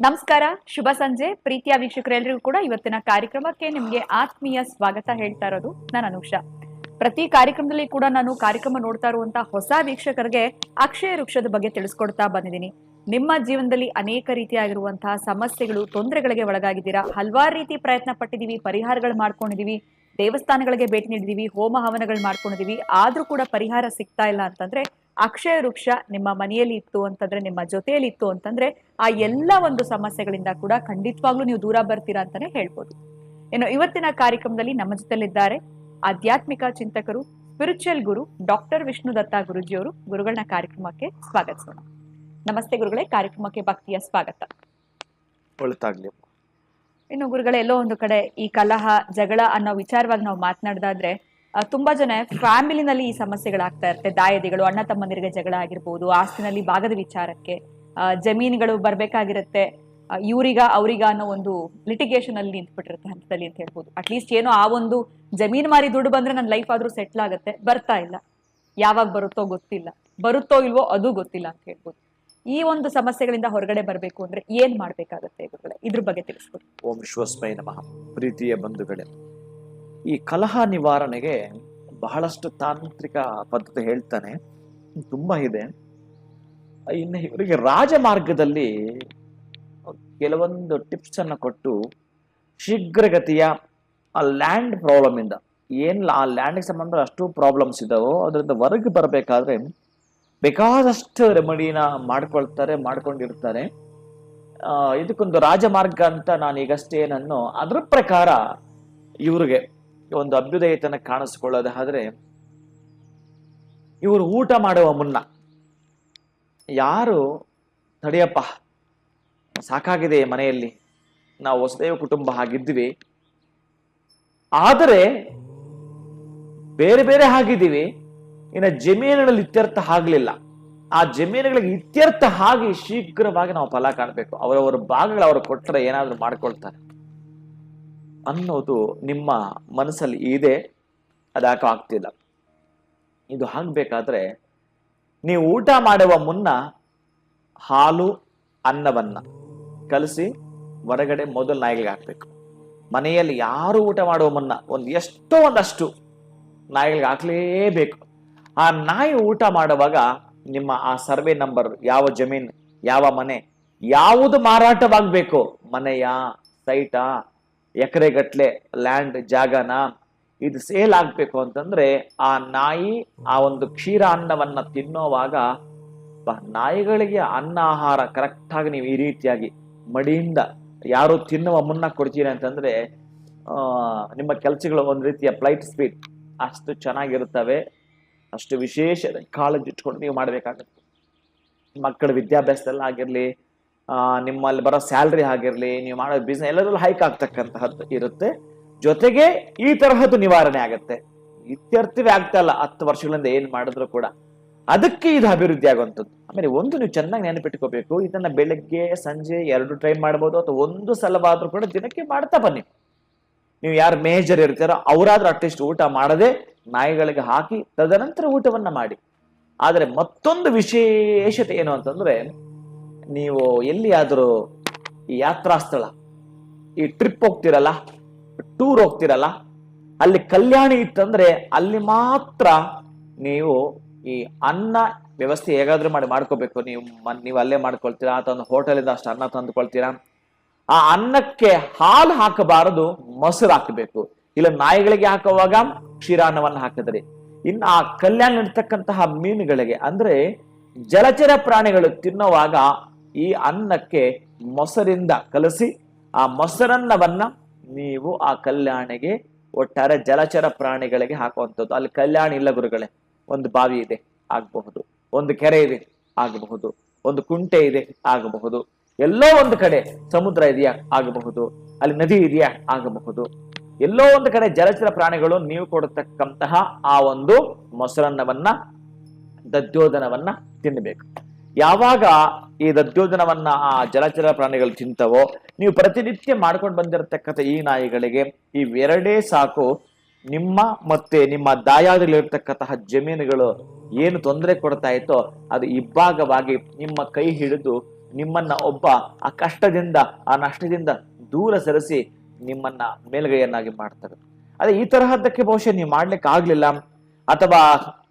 ನಮಸ್ಕಾರ, ಶುಭ ಸಂಜೆ. ಪ್ರೀತಿಯ ವೀಕ್ಷಕರೆಲ್ಲರಿಗೂ ಕೂಡ ಇವತ್ತಿನ ಕಾರ್ಯಕ್ರಮಕ್ಕೆ ನಿಮ್ಗೆ ಆತ್ಮೀಯ ಸ್ವಾಗತ ಹೇಳ್ತಾ ಇರೋದು ನಾನು ಅನುಷಾ. ಪ್ರತಿ ಕಾರ್ಯಕ್ರಮದಲ್ಲಿ ಕೂಡ ನಾನು ಕಾರ್ಯಕ್ರಮ ನೋಡ್ತಾ ಇರುವಂತಹ ಹೊಸ ವೀಕ್ಷಕರಿಗೆ ಅಕ್ಷಯ ವೃಕ್ಷದ ಬಗ್ಗೆ ತಿಳಿಸ್ಕೊಡ್ತಾ ಬಂದಿದ್ದೀನಿ. ನಿಮ್ಮ ಜೀವನದಲ್ಲಿ ಅನೇಕ ರೀತಿಯಾಗಿರುವಂತಹ ಸಮಸ್ಯೆಗಳು, ತೊಂದರೆಗಳಿಗೆ ಒಳಗಾಗಿದ್ದೀರಾ? ಹಲವಾರು ರೀತಿ ಪ್ರಯತ್ನ ಪಟ್ಟಿದೀವಿ ಪರಿಹಾರಗಳು ಮಾಡ್ಕೊಂಡಿದೀವಿ ದೇವಸ್ಥಾನಗಳಿಗೆ ಭೇಟಿ ನೀಡಿದೀವಿ, ಹೋಮ ಹವನಗಳು ಮಾಡ್ಕೊಂಡಿದೀವಿ. ಆದ್ರೂ ಕೂಡ ಪರಿಹಾರ ಸಿಗ್ತಾ ಇಲ್ಲ ಅಂತಂದ್ರೆ, ಅಕ್ಷಯ ವೃಕ್ಷ ನಿಮ್ಮ ಮನೆಯಲ್ಲಿ ಇತ್ತು ಅಂತಂದ್ರೆ, ನಿಮ್ಮ ಜೊತೆಯಲ್ಲಿ ಇತ್ತು ಅಂತಂದ್ರೆ, ಆ ಎಲ್ಲ ಒಂದು ಸಮಸ್ಯೆಗಳಿಂದ ಕೂಡ ಖಂಡಿತವಾಗ್ಲೂ ನೀವು ದೂರ ಬರ್ತೀರಾ ಅಂತಾನೆ ಹೇಳ್ಬೋದು. ಇನ್ನು ಇವತ್ತಿನ ಕಾರ್ಯಕ್ರಮದಲ್ಲಿ ನಮ್ಮ ಜೊತೆಲಿದ್ದಾರೆ ಆಧ್ಯಾತ್ಮಿಕ ಚಿಂತಕರು ಸ್ಪಿರಿಚುವಲ್ ಗುರು ಡಾಕ್ಟರ್ ವಿಷ್ಣು ದತ್ತ ಗುರುಜಿಯವರು. ಗುರುಗಳನ್ನ ಕಾರ್ಯಕ್ರಮಕ್ಕೆ ಸ್ವಾಗತಿಸೋಣ. ನಮಸ್ತೆ ಗುರುಗಳೇ, ಕಾರ್ಯಕ್ರಮಕ್ಕೆ ಭಕ್ತಿಯ ಸ್ವಾಗತ. ಒಳಿತಾಗ್ಲಿ. ಇನ್ನು ಗುರುಗಳ, ಎಲ್ಲೋ ಒಂದು ಕಡೆ ಈ ಕಲಹ, ಜಗಳ ಅನ್ನೋ ವಿಚಾರವಾಗಿ ನಾವು ಮಾತನಾಡ್ದಾದ್ರೆ ತುಂಬಾ ಜನ ಫ್ಯಾಮಿಲಿನಲ್ಲಿ ಈ ಸಮಸ್ಯೆಗಳಾಗ್ತಾ ಇರುತ್ತೆ. ದಾಯದಿಗಳು, ಅಣ್ಣ ತಮ್ಮಂದಿರಿಗೆ ಜಗಳ ಆಗಿರ್ಬೋದು, ಆಸ್ತಿನಲ್ಲಿ ಭಾಗದ ವಿಚಾರಕ್ಕೆ ಜಮೀನುಗಳು ಬರ್ಬೇಕಾಗಿರುತ್ತೆ ಇವರಿಗ, ಅವರಿಗ ಅವ್ರಿಗ ಅನ್ನೋ ಒಂದು ಲಿಟಿಗೇಷನ್ ಅಲ್ಲಿ ನಿಂತ್ಬಿಟ್ಟಿರುತ್ತೆ ಹಂತದಲ್ಲಿ ಅಂತ ಹೇಳ್ಬೋದು. ಅಟ್ಲೀಸ್ಟ್ ಏನೋ ಆ ಒಂದು ಜಮೀನು ಮಾರಿ ದುಡ್ಡು ಬಂದ್ರೆ ನನ್ನ ಲೈಫ್ ಆದ್ರೂ ಸೆಟ್ಲ್ ಆಗುತ್ತೆ. ಬರ್ತಾ ಇಲ್ಲ. ಯಾವಾಗ ಬರುತ್ತೋ ಗೊತ್ತಿಲ್ಲ. ಬರುತ್ತೋ ಇಲ್ವೋ ಅದು ಗೊತ್ತಿಲ್ಲ ಅಂತ ಹೇಳ್ಬೋದು. ಈ ಒಂದು ಸಮಸ್ಯೆಗಳಿಂದ ಹೊರಗಡೆ ಬರಬೇಕು ಅಂದ್ರೆ ಏನ್ ಮಾಡ್ಬೇಕಾಗತ್ತೆ ಗುರುಗಳೇ? ಇದ್ರ ಬಗ್ಗೆ ತಿಳಿಸ್ಕೊಡಿ. ಓಂ ವಿಶ್ವಸ್ಮೈ ನಮಃ. ಪ್ರೀತಿಯ ಬಂಧುಗಳೇ, ಈ ಕಲಹ ನಿವಾರಣೆಗೆ ಬಹಳಷ್ಟು ತಾಂತ್ರಿಕ ಪದ್ಧತಿ ಹೇಳ್ತಾನೆ. ತುಂಬಾ ಇದೆ. ಇನ್ನು ಇವರಿಗೆ ರಾಜಮಾರ್ಗದಲ್ಲಿ ಕೆಲವೊಂದು ಟಿಪ್ಸ್ ಅನ್ನು ಕೊಟ್ಟು ಶೀಘ್ರಗತಿಯ ಆ ಲ್ಯಾಂಡ್ ಪ್ರಾಬ್ಲಮ್ ಇಂದ, ಏನ್ ಆ ಲ್ಯಾಂಡ್ಗೆ ಸಂಬಂಧ ಅಷ್ಟು ಪ್ರಾಬ್ಲಮ್ಸ್ ಇದಾವೋ, ಅದರಿಂದ ಹೊರಗೆ ಬರಬೇಕಾದ್ರೆ ಬೇಕಾದಷ್ಟು ರೆಮಡಿನ ಮಾಡ್ಕೊಳ್ತಾರೆ, ಮಾಡ್ಕೊಂಡಿರ್ತಾರೆ. ಇದಕ್ಕೊಂದು ರಾಜಮಾರ್ಗ ಅಂತ ನಾನು ಈಗಷ್ಟೇ ಏನನ್ನೋ ಅದ್ರ ಪ್ರಕಾರ ಇವ್ರಿಗೆ ಒಂದು ಅಭ್ಯುದಯತನ ಕಾಣಿಸ್ಕೊಳ್ಳೋದಾದ್ರೆ ಇವರು ಊಟ ಮಾಡುವ ಮುನ್ನ ಯಾರು, ತಡೆಯಪ್ಪ, ಸಾಕಾಗಿದೆ ಮನೆಯಲ್ಲಿ, ನಾವು ಹೊಸದೇವ ಕುಟುಂಬ ಆಗಿದ್ವಿ ಆದರೆ ಬೇರೆ ಬೇರೆ ಆಗಿದ್ದೀವಿ ಇನ್ನು ಜಮೀನುಗಳಲ್ಲಿ ಇತ್ಯರ್ಥ ಆಗಲಿಲ್ಲ. ಆ ಜಮೀನುಗಳಿಗೆ ಇತ್ಯರ್ಥ ಆಗಿ ಶೀಘ್ರವಾಗಿ ನಾವು ಫಲ ಕಾಣಬೇಕು. ಅವರವರ ಭಾಗಗಳು ಅವರು ಕೊಟ್ಟರೆ ಏನಾದರೂ ಮಾಡ್ಕೊಳ್ತಾರೆ. ಅನ್ನೋದು ನಿಮ್ಮ ಮನಸ್ಸಲ್ಲಿ ಇದೆ ಅದಾಕೋ ಆಗ್ತಿಲ್ಲ. ಇದು ಆಗ್ಬೇಕಾದ್ರೆ ನೀವು ಊಟ ಮಾಡುವ ಮುನ್ನ ಹಾಲು, ಅನ್ನವನ್ನ ಕಲಸಿ ಹೊರಗಡೆ ಮೊದಲು ನಾಯಿಗಳಿಗೆ ಹಾಕ್ಬೇಕು. ಮನೆಯಲ್ಲಿ ಯಾರು ಊಟ ಮಾಡುವ ಮುನ್ನ ಒಂದು ಎಷ್ಟೋ ಒಂದಷ್ಟು ನಾಯಿಗಳಿಗೆ ಹಾಕ್ಲೇಬೇಕು. ಆ ನಾಯಿ ಊಟ ಮಾಡುವಾಗ ನಿಮ್ಮ ಆ ಸರ್ವೆ ನಂಬರ್, ಯಾವ ಜಮೀನ್, ಯಾವ ಮನೆ, ಯಾವುದು ಮಾರಾಟವಾಗಬೇಕು? ಮನೆಯ ಸೈಟಾ ಎಕರೆಗಟ್ಲೆ ಲ್ಯಾಂಡ್ ಜಾಗನ, ಇದು ಸೇಲ್ ಆಗ್ಬೇಕು ಅಂತಂದ್ರೆ ಆ ನಾಯಿ, ಆ ಒಂದು ಕ್ಷೀರ ಅನ್ನವನ್ನ ತಿನ್ನೋವಾಗ ನಾಯಿಗಳಿಗೆ ಅನ್ನ, ಆಹಾರ ಕರೆಕ್ಟ್ ಆಗಿ ನೀವು ಈ ರೀತಿಯಾಗಿ ಮಡಿಯಿಂದ ಯಾರು ತಿನ್ನುವ ಮುನ್ನ ಕೊಡ್ತೀರಿ ಅಂತಂದ್ರೆ ನಿಮ್ಮ ಕೆಲಸಗಳು ಒಂದು ರೀತಿಯ ಫ್ಲೈಟ್ ಸ್ಪೀಡ್ ಅಷ್ಟು ಚೆನ್ನಾಗಿರುತ್ತವೆ. ಅಷ್ಟು ವಿಶೇಷ ಕಾಳಜಿ ಇಟ್ಕೊಂಡು ನೀವು ಮಾಡಬೇಕಾಗುತ್ತೆ. ಮಕ್ಕಳ ವಿದ್ಯಾಭ್ಯಾಸದಲ್ಲಿ ಆಗಿರಲಿ ನಿಮ್ಮಲ್ಲಿ ಬರೋ ಸ್ಯಾಲ್ರಿ ಆಗಿರಲಿ, ನೀವು ಮಾಡೋ ಬಿಸ್ನೆಸ್ ಎಲ್ಲದರಲ್ಲೂ ಹೈಕ್ ಆಗ್ತಕ್ಕಂತಹದ್ದು ಇರುತ್ತೆ. ಜೊತೆಗೆ ಈ ತರಹದ್ದು ನಿವಾರಣೆ ಆಗುತ್ತೆ. ಇತ್ಯರ್ಥವೇ ಆಗ್ತಾ ಇಲ್ಲ ಹತ್ತು ವರ್ಷಗಳಿಂದ ಏನು ಮಾಡಿದ್ರು ಕೂಡ. ಅದಕ್ಕೆ ಇದು ಅಭಿವೃದ್ಧಿ ಆಗುವಂಥದ್ದು. ಆಮೇಲೆ ಒಂದು ನೀವು ಚೆನ್ನಾಗಿ ನೆನಪಿಟ್ಕೋಬೇಕು, ಇದನ್ನ ಬೆಳಗ್ಗೆ, ಸಂಜೆ ಎರಡು ಟೈಮ್ ಮಾಡ್ಬೋದು, ಅಥವಾ ಒಂದು ಸಲವಾದ್ರೂ ಕೂಡ ದಿನಕ್ಕೆ ಮಾಡ್ತಾ ಬನ್ನಿ. ನೀವು ಯಾರು ಮೇಜರ್ ಇರ್ತೀರೋ, ಅವರಾದ್ರೂ ಅಟ್ಲೀಸ್ಟ್ ಊಟ ಮಾಡದೆ ನಾಯಿಗಳಿಗೆ ಹಾಕಿ ತದನಂತರ ಊಟವನ್ನ ಮಾಡಿ. ಆದರೆ ಮತ್ತೊಂದು ವಿಶೇಷತೆ ಏನು ಅಂತಂದ್ರೆ, ನೀವು ಎಲ್ಲಿಯಾದರೂ ಈ ಯಾತ್ರಾ ಸ್ಥಳ ಈ ಟ್ರಿಪ್ ಹೋಗ್ತಿರಲ್ಲ ಟೂರ್ ಹೋಗ್ತಿರಲ್ಲ, ಅಲ್ಲಿ ಕಲ್ಯಾಣಿ ಇತ್ತಂದ್ರೆ ಅಲ್ಲಿ ಮಾತ್ರ ನೀವು ಈ ಅನ್ನ ವ್ಯವಸ್ಥೆ ಹೇಗಾದ್ರೂ ಮಾಡಿ ಮಾಡ್ಕೋಬೇಕು. ನೀವು ನೀವು ಅಲ್ಲೇ ಮಾಡ್ಕೊಳ್ತೀರಾ, ಅಥವಾ ಒಂದು ಹೋಟೆಲಿಂದ ಅಷ್ಟು ಅನ್ನ ತಂದುಕೊಳ್ತೀರಾ. ಆ ಅನ್ನಕ್ಕೆ ಹಾಲು ಹಾಕಬಾರದು, ಮೊಸರು ಹಾಕಬೇಕು. ಇಲ್ಲ ನಾಯಿಗಳಿಗೆ ಹಾಕುವಾಗ ಕ್ಷೀರಾನ್ನವನ್ನು ಹಾಕಿದ್ರಿ. ಇನ್ನು ಆ ಕಲ್ಯಾಣ ಇರ್ತಕ್ಕಂತಹ ಮೀನುಗಳಿಗೆ, ಅಂದ್ರೆ ಜಲಚರ ಪ್ರಾಣಿಗಳು ತಿನ್ನುವಾಗ ಈ ಅನ್ನಕ್ಕೆ ಮೊಸರಿಂದ ಕಲಸಿ ಆ ಮೊಸರನ್ನವನ್ನ ನೀವು ಆ ಕಲ್ಯಾಣಿಗೆ ಒಟ್ಟಾರೆ ಜಲಚರ ಪ್ರಾಣಿಗಳಿಗೆ ಹಾಕುವಂಥದ್ದು. ಅಲ್ಲಿ ಕಲ್ಯಾಣ ಇಲ್ಲ ಗುರುಗಳೇ, ಒಂದು ಬಾವಿ ಇದೆ, ಆಗಬಹುದು. ಒಂದು ಕೆರೆ ಇದೆ, ಆಗಬಹುದು. ಒಂದು ಕುಂಟೆ ಇದೆ, ಆಗಬಹುದು. ಎಲ್ಲೋ ಒಂದು ಕಡೆ ಸಮುದ್ರ ಇದೆಯಾ, ಆಗಬಹುದು. ಅಲ್ಲಿ ನದಿ ಇದೆಯಾ, ಆಗಬಹುದು. ಎಲ್ಲೋ ಒಂದು ಕಡೆ ಜಲಚರ ಪ್ರಾಣಿಗಳು ನೀವು ಕೊಡತಕ್ಕಂತಹ ಆ ಒಂದು ಮೊಸರನ್ನವನ್ನ ದದ್ಯೋಧನವನ್ನ ತಿನ್ನಬೇಕು ಯಾವಾಗ ಈ ದದ್ಯೋಧನವನ್ನ ಆ ಜಲಚರ ಪ್ರಾಣಿಗಳು ತಿಂತವೋ, ನೀವು ಪ್ರತಿನಿತ್ಯ ಮಾಡ್ಕೊಂಡು ಬಂದಿರತಕ್ಕಂಥ ಈ ನಾಯಿಗಳಿಗೆ ಇವೆರಡೇ ಸಾಕು. ನಿಮ್ಮ ಮತ್ತೆ ನಿಮ್ಮ ದಾಯಾದಲ್ಲಿರ್ತಕ್ಕಂತಹ ಜಮೀನುಗಳು ಏನು ತೊಂದರೆ ಕೊಡ್ತಾ ಇತ್ತೋ, ಅದು ಇಬ್ಬಾಗವಾಗಿ ನಿಮ್ಮ ಕೈ ಹಿಡಿದು ನಿಮ್ಮನ್ನ ಒಬ್ಬ ಆ ಕಷ್ಟದಿಂದ, ಆ ನಷ್ಟದಿಂದ ದೂರ ಸರಿಸಿ ನಿಮ್ಮನ್ನ ಮೇಲ್ಗೈಯನ್ನಾಗಿ ಮಾಡ್ತಾರೆ ಅದೇ ಈ ತರಹದ್ದಕ್ಕೆ ಬಹುಶಃ ನೀವು ಮಾಡ್ಲಿಕ್ಕೆ ಆಗ್ಲಿಲ್ಲ ಅಥವಾ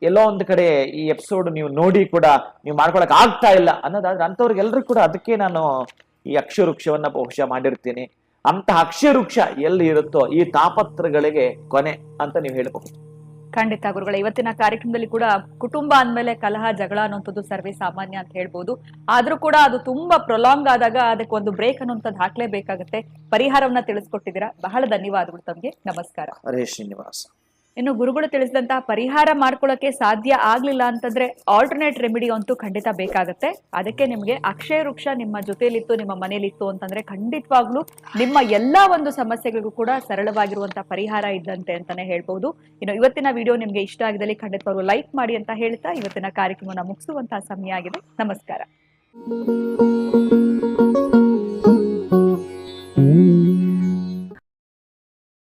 ಎಲ್ಲೋ ಒಂದು ಕಡೆ ಈ ಎಪಿಸೋಡ್ ನೀವು ನೋಡಿ ಕೂಡ ನೀವು ಮಾಡ್ಕೊಳಕ್ ಆಗ್ತಾ ಇಲ್ಲ ಅನ್ನೋದಾದ್ರೆ ಅಂಥವ್ರಿಗೆಲ್ಲರೂ ಕೂಡ ಅದಕ್ಕೆ ನಾನು ಈ ಅಕ್ಷವೃಕ್ಷವನ್ನ ಬಹುಶಃ ಮಾಡಿರ್ತೀನಿ. ಅಂತ ಅಕ್ಷವೃಕ್ಷ ಎಲ್ಲಿ ಇರುತ್ತೋ ಈ ತಾಪತ್ರಗಳಿಗೆ ಕೊನೆ ಅಂತ ನೀವು ಹೇಳಬಹುದು. ಖಂಡಿತ ಗುರುಗಳ, ಇವತ್ತಿನ ಕಾರ್ಯಕ್ರಮದಲ್ಲಿ ಕೂಡ ಕುಟುಂಬ ಅಂದಮೇಲೆ ಕಲಹ, ಜಗಳ ಅನ್ನೋಂಥದ್ದು ಸರ್ವೇ ಸಾಮಾನ್ಯ ಅಂತ ಹೇಳ್ಬೋದು. ಆದ್ರೂ ಕೂಡ ಅದು ತುಂಬಾ ಪ್ರೊಲಾಂಗ್ ಆದಾಗ ಅದಕ್ಕೆ ಒಂದು ಬ್ರೇಕ್ ಅನ್ನುವಂಥದ್ದು ಹಾಕ್ಲೇಬೇಕಾಗತ್ತೆ. ಪರಿಹಾರವನ್ನ ತಿಳಿಸ್ಕೊಟ್ಟಿದ್ದೀರಾ. ಬಹಳ ಧನ್ಯವಾದಗಳು ತಮಗೆ. ನಮಸ್ಕಾರ. ಹರೇ ಶ್ರೀನಿವಾಸ. ಇನ್ನು ಗುರುಗಳು ತಿಳಿಸಿದಂತಹ ಪರಿಹಾರ ಮಾಡ್ಕೊಳ್ಳೋಕೆ ಸಾಧ್ಯ ಆಗ್ಲಿಲ್ಲ ಅಂತಂದ್ರೆ ಆಲ್ಟರ್ನೇಟ್ ರೆಮಿಡಿ ಅಂತೂ ಖಂಡಿತ ಬೇಕಾಗತ್ತೆ. ಅದಕ್ಕೆ ನಿಮ್ಗೆ ಅಕ್ಷಯ ವೃಕ್ಷ ನಿಮ್ಮ ಜೊತೆಲಿತ್ತು, ನಿಮ್ಮ ಮನೇಲಿತ್ತು ಅಂತಂದ್ರೆ ಖಂಡಿತವಾಗ್ಲೂ ನಿಮ್ಮ ಎಲ್ಲಾ ಒಂದು ಸಮಸ್ಯೆಗಳಿಗೂ ಕೂಡ ಸರಳವಾಗಿರುವಂತಹ ಪರಿಹಾರ ಇದ್ದಂತೆ ಅಂತಾನೆ ಹೇಳ್ಬಹುದು ಇನ್ನು ಇವತ್ತಿನ ವಿಡಿಯೋ ನಿಮ್ಗೆ ಇಷ್ಟ ಆಗಿದಲ್ಲಿ ಖಂಡಿತವಾಗ್ಲೂ ಲೈಕ್ ಮಾಡಿ ಅಂತ ಹೇಳ್ತಾ ಇವತ್ತಿನ ಕಾರ್ಯಕ್ರಮನ ಮುಗಿಸುವಂತಹ ಸಮಯ ಆಗಿದೆ. ನಮಸ್ಕಾರ.